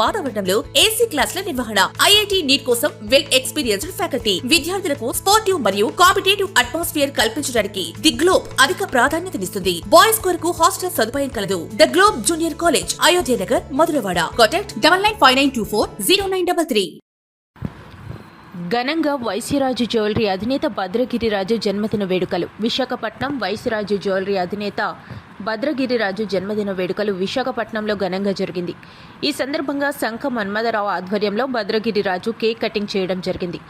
వాతావరణంలో ఏసీ క్లాసుల నిర్వహణ ఐఐటి నీట్ కోసం వెల్ ఎక్స్పీరియన్స్డ్ ఫ్యాకల్టీ విద్యార్థులకు స్పోర్టివ్ మరియు కాంపిటేటివ్ అట్మాస్ఫియర్ కల్పించడానికి ది గ్లోబ్ అధిక ప్రాధాన్యతనిస్తుంది బాయ్స్ కొరకు హాస్టల్ సదుపాయం కలదు. The Globe junior college Ayodhya Nagar Madhurawada contact double nine five nine two four zero nine double three ఘనంగా వైశ్యరాజు జ్యువెలరీ అధినేత భద్రగిరిరాజు జన్మదిన వేడుకలు. విశాఖపట్నం వైశ్యరాజు జ్యువెలరీ అధినేత భద్రగిరిరాజు జన్మదిన వేడుకలు విశాఖపట్నంలో ఘనంగా జరిగింది. ఈ సందర్భంగా శంఖ మన్మథరావు ఆధ్వర్యంలో భద్రగిరిరాజు కేక్ కటింగ్ చేయడం జరిగింది.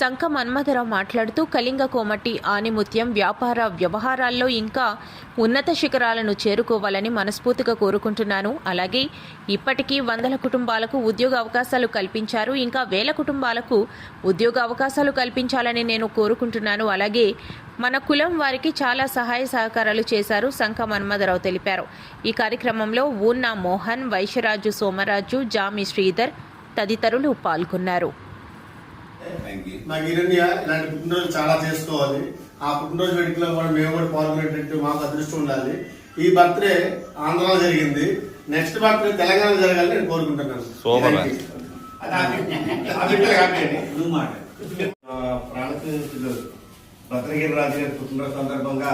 శంఖ మన్మథరావు మాట్లాడుతూ కళింగ కోమటి ఆనిముత్యం వ్యాపార వ్యవహారాల్లో ఇంకా ఉన్నత శిఖరాలను చేరుకోవాలని మనస్ఫూర్తిగా కోరుకుంటున్నాను. అలాగే ఇప్పటికీ వందల కుటుంబాలకు ఉద్యోగ అవకాశాలు కల్పించారు. ఇంకా వేల కుటుంబాలకు ఉద్యోగ అవకాశాలు కల్పించాలని నేను కోరుకుంటున్నాను. అలాగే మన కులం వారికి చాలా సహాయ సహకారాలు చేశారు శంఖ మన్మథరావు తెలిపారు. ఈ కార్యక్రమంలో ఊన్న మోహన్ వైశ్యరాజు సోమరాజు జామి శ్రీధర్ తదితరులు పాల్గొన్నారు. నాకు ఇరణ్య ఇలాంటి పుట్టినరోజు చాలా చేసుకోవాలి. ఆ పుట్టినరోజు వేడుకలో కూడా మేము కూడా పాల్గొనేటట్టు మాకు అదృష్టం ఉండాలి. ఈ బర్త్డే ఆంధ్రలో జరిగింది. నెక్స్ట్ బర్త్డే తెలంగాణ జరగాలని నేను కోరుకుంటున్నాను. ప్రాణప్రతినిధులు భద్రగిరి రాజు గారి పుట్టినరోజు సందర్భంగా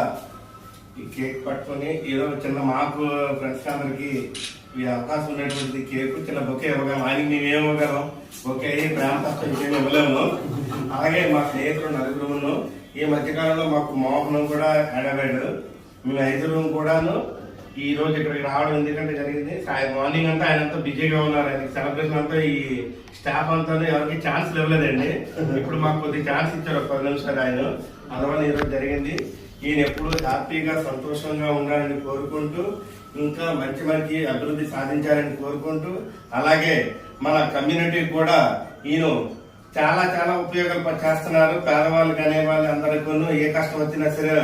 ఈ కేక్ పట్టుకొని ఏదో చిన్న మాకు ఫ్రెండ్స్ అందరికి ఈ అవకాశం ఉన్నటువంటి కేక్ చిన్న బొకే ఇవ్వగలం. ఆయనకి మేము ఏమివ్వగలం బొకే ప్రేమ తప్ప ఇంకేమి ఇవ్వలేము. అలాగే మా స్నేహితులు నలుగురును ఈ మధ్యకాలంలో మాకు మోహనం కూడా యాడ్ అయ్యాడు మేము ఐదుగురు కూడాను ఈ రోజు ఇక్కడికి రావడం ఎందుకంటే జరిగింది. మార్నింగ్ అంతా ఆయన అంతా బిజీగా ఉన్నారు. ఆయన సెలబ్రేషన్ అంతా ఈ స్టాఫ్ అంతా ఎవరికి ఛాన్స్ ఇవ్వలేదండి. ఇప్పుడు మాకు కొద్ది ఛాన్స్ ఇచ్చారు. ఒక పది నిమిషాలు ఆయన. అందువల్ల ఈరోజు జరిగింది. నేను ఎప్పుడూ హ్యాపీగా సంతోషంగా ఉండాలని కోరుకుంటూ ఇంకా మంచి మంచి అభివృద్ధి సాధించాలని కోరుకుంటూ అలాగే మన కమ్యూనిటీకి కూడా ఈయన చాలా చాలా ఉపయోగాలు చేస్తున్నారు పేదవాళ్ళు అనే వాళ్ళు అందరికీ ఏ కష్టం వచ్చినా సరే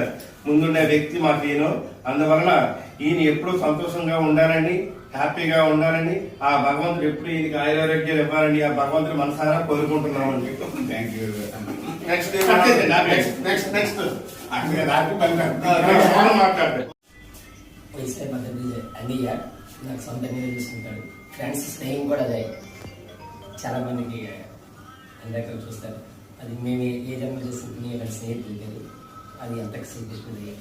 ముందుండే వ్యక్తి మాకు ఈయన. అందువలన ఈయన ఎప్పుడూ సంతోషంగా ఉండాలని హ్యాపీగా ఉండాలని ఆ భగవంతుడు ఎప్పుడు ఈయనకి ఆయురారోగ్యాలు ఇవ్వాలని ఆ భగవంతుడు మనసారా కోరుకుంటున్నామండి thank you next next next అన్నయ్య నాకు సొంతంగా చూసుకుంటాడు. ఫ్రెండ్స్ స్నేహం కూడా అదే. చాలా మందికి అందరికీ చూస్తారు. అది మేము ఏ- జన్మ చేసుకుంటున్న ఇలాంటి స్నేహితులు లేదు అది అంతకు శ్రీకృష్ణుడు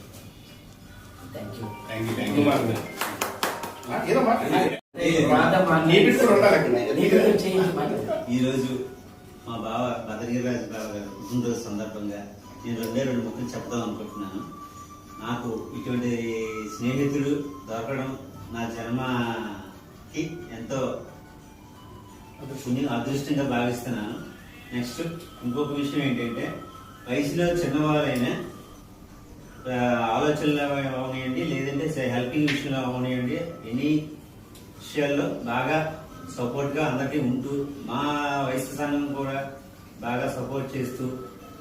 thank you thank you thank you. ఏదో ఈరోజు మా బావ భద్రగిరిరాజు బావ గారు పుట్టినరోజు సందర్భంగా నేను రెండే రెండు ముక్కలు చెప్దాం అనుకుంటున్నాను. నాకు ఇటువంటి స్నేహితుడు దొరకడం నా జన్మకి ఎంతో పుణ్యం అదృష్టంగా భావిస్తున్నాను. నెక్స్ట్ ఇంకొక విషయం ఏంటంటే వయసులో చిన్నవారైనా ఆలోచనలు అవనివ్వండి లేదంటే హెల్పింగ్ విషయంలో అవనివ్వండి ఎనీ విషయాల్లో బాగా సపోర్ట్గా అందరికీ ఉంటూ మా వయసు సంఘం కూడా బాగా సపోర్ట్ చేస్తూ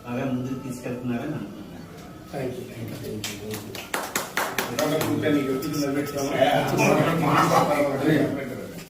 బాగా ముందుకు తీసుకెళ్తున్నారని అనుకుంటున్నాను